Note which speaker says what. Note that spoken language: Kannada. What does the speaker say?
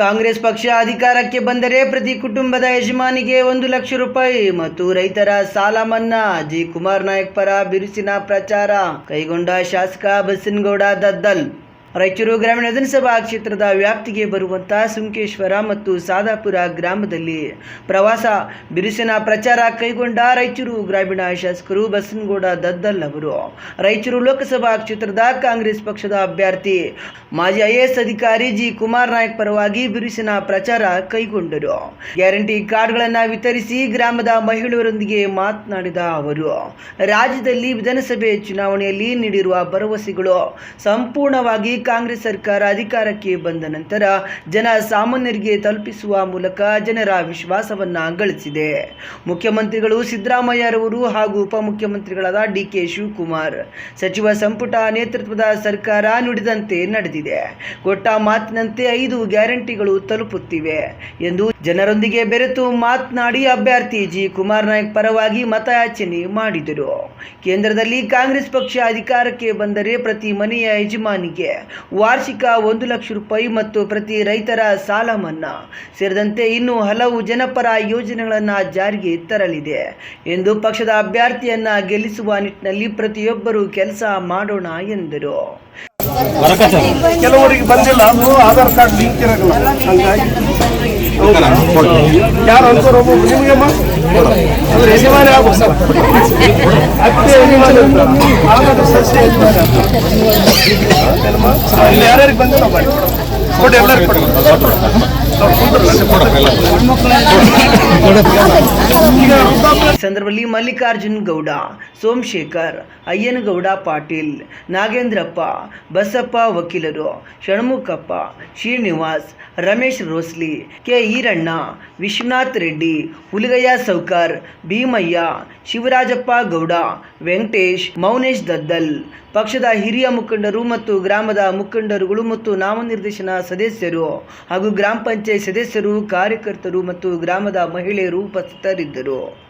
Speaker 1: ಕಾಂಗ್ರೆಸ್ ಪಕ್ಷ ಅಧಿಕಾರಕ್ಕೆ ಬಂದರೆ ಪ್ರತಿ ಕುಟುಂಬದ ಯಜಮಾನಿಗೆ ಒಂದು ಲಕ್ಷ ರೂಪಾಯಿ ಮತ್ತು ರೈತರ ಸಾಲ ಮನ್ನಾ. ಜಿ. ಕುಮಾರ್ ನಾಯಕ್ ಪರ ಬಿರುಸಿನ ಪ್ರಚಾರ. ಕೈಗೊಂಡ ಶಾಸಕ ಬಸನಗೌಡ ದದ್ದಲ್. ರಾಯಚೂರು ಗ್ರಾಮೀಣ ವಿಧಾನಸಭಾ ಕ್ಷೇತ್ರದ ವ್ಯಾಪ್ತಿಗೆ ಬರುವಂತಹ ಸುಂಕೇಶ್ವರ ಮತ್ತು ಸಾದಾಪುರ ಗ್ರಾಮದಲ್ಲಿ ಪ್ರವಾಸ ಬಿರುಸಿನ ಪ್ರಚಾರ ಕೈಗೊಂಡ ರಾಯಚೂರು ಗ್ರಾಮೀಣ ಶಾಸಕರು ಬಸನಗೌಡ ದದ್ದಲ್ ಅವರು. ರಾಯಚೂರು ಲೋಕಸಭಾ ಕ್ಷೇತ್ರದ ಕಾಂಗ್ರೆಸ್ ಪಕ್ಷದ ಅಭ್ಯರ್ಥಿ ಮಾಜಿ ಐಎಎಸ್ ಅಧಿಕಾರಿ ಜಿ ಕುಮಾರ್ ನಾಯಕ್ ಪರವಾಗಿ ಬಿರುಸಿನ ಪ್ರಚಾರ ಕೈಗೊಂಡರು. ಗ್ಯಾರಂಟಿ ಕಾರ್ಡ್ಗಳನ್ನು ವಿತರಿಸಿ ಗ್ರಾಮದ ಮಹಿಳೆಯರೊಂದಿಗೆ ಮಾತನಾಡಿದ ಅವರು, ರಾಜ್ಯದಲ್ಲಿ ವಿಧಾನಸಭೆ ಚುನಾವಣೆಯಲ್ಲಿ ನೀಡಿರುವ ಭರವಸೆಗಳು ಸಂಪೂರ್ಣವಾಗಿ ಕಾಂಗ್ರೆಸ್ ಸರ್ಕಾರ ಅಧಿಕಾರಕ್ಕೆ ಬಂದ ನಂತರ ಜನ ಸಾಮಾನ್ಯರಿಗೆ ತಲುಪಿಸುವ ಮೂಲಕ ಜನರ ವಿಶ್ವಾಸವನ್ನ ಗಳಿಸಿದೆ ಮುಖ್ಯಮಂತ್ರಿಗಳು ಸಿದ್ದರಾಮಯ್ಯರವರು ಹಾಗೂ ಉಪಮುಖ್ಯಮಂತ್ರಿಗಳಾದ ಡಿ ಕೆ ಶಿವಕುಮಾರ್ ಸಚಿವ ಸಂಪುಟ ನೇತೃತ್ವದ ಸರ್ಕಾರ ನುಡಿದಂತೆ ನಡೆದಿದೆ. ಕೊಟ್ಟ ಮಾತಿನಂತೆ ಐದು ಗ್ಯಾರಂಟಿಗಳು ತಲುಪುತ್ತಿವೆ ಎಂದು ಜನರೊಂದಿಗೆ ಬೆರೆತು ಮಾತನಾಡಿ ಅಭ್ಯರ್ಥಿ ಜಿ. ಕುಮಾರ್ ನಾಯಕ್ ಪರವಾಗಿ ಮತಯಾಚನೆ ಮಾಡಿದರು. ಕೇಂದ್ರದಲ್ಲಿ ಕಾಂಗ್ರೆಸ್ ಪಕ್ಷ ಅಧಿಕಾರಕ್ಕೆ ಬಂದರೆ ಪ್ರತಿ ಮನೆಯ ಯಜಮಾನಿಗೆ ವಾರ್ಷಿಕ ಒಂದು ಲಕ್ಷ ರೂಪಾಯಿ ಮತ್ತು ಪ್ರತಿ ರೈತರ ಸಾಲ ಮನ್ನಾ. ಸೇರಿದಂತೆ ಇನ್ನೂ ಹಲವು ಜನಪರ ಯೋಜನೆಗಳನ್ನು ಜಾರಿಗೆ ತರಲಿದೆ. ಎಂದು ಪಕ್ಷದ ಅಭ್ಯರ್ಥಿಯನ್ನ ಗೆಲ್ಲಿಸುವ ನಿಟ್ಟಿನಲ್ಲಿ ಪ್ರತಿಯೊಬ್ಬರೂ ಕೆಲಸ ಮಾಡೋಣ ಎಂದರು.
Speaker 2: ಕೆಲವರಿಗೆ ಬಂದಿಲ್ಲ ಆಧಾರ್ ಕಾರ್ಡ್ ಲಿಂಕ್ ಹಂಗಾಗಿ ಯಾರು ಅನ್ಕೋರು ನಿಮಗಮ್ಮ ಅಂದ್ರೆ ಯಜಮಾನಿ ಆಗ್ಬೇಕು ಸರ್. ಅತ್ತೆ ಯಜಮಾನಿ. ಆಮೇಲೆ ಸಸ್ಯ ಯಜಮಾನಿ ಅಂತ.
Speaker 1: ಸಂದರ್ಭದಲ್ಲಿ ಮಲ್ಲಿಕಾರ್ಜುನ್ ಗೌಡ, ಸೋಮಶೇಖರ್, ಅಯ್ಯನಗೌಡ ಪಾಟೀಲ್, ನಾಗೇಂದ್ರಪ್ಪ, ಬಸಪ್ಪ ವಕೀಲರು, ಷಣ್ಮುಖಪ್ಪ, ಶ್ರೀನಿವಾಸ್, ರಮೇಶ್ ರೋಸ್ಲಿ, ಕೆ ಈರಣ್ಣ, ವಿಶ್ವನಾಥ್ ರೆಡ್ಡಿ, ಹುಲಿಗಯ್ಯ ಸೌಕರ್, ಭೀಮಯ್ಯ, ಶಿವರಾಜಪ್ಪ ಗೌಡ, ವೆಂಕಟೇಶ್, ಮೌನೇಶ್ ದದ್ದಲ್. ಪಕ್ಷದ ಹಿರಿಯ ಮುಖಂಡರು ಮತ್ತು ಗ್ರಾಮದ ಮುಖಂಡರುಗಳು ಮತ್ತು ನಾಮನಿರ್ದೇಶನ ಸದಸ್ಯರು ಹಾಗೂ ಗ್ರಾಮ ಪಂಚಾಯತ್ ಸದಸ್ಯರು, ಕಾರ್ಯಕರ್ತರು ಮತ್ತು ಗ್ರಾಮದ ಮಹಿಳೆಯರು ಉಪಸ್ಥಿತರಿದ್ದರು.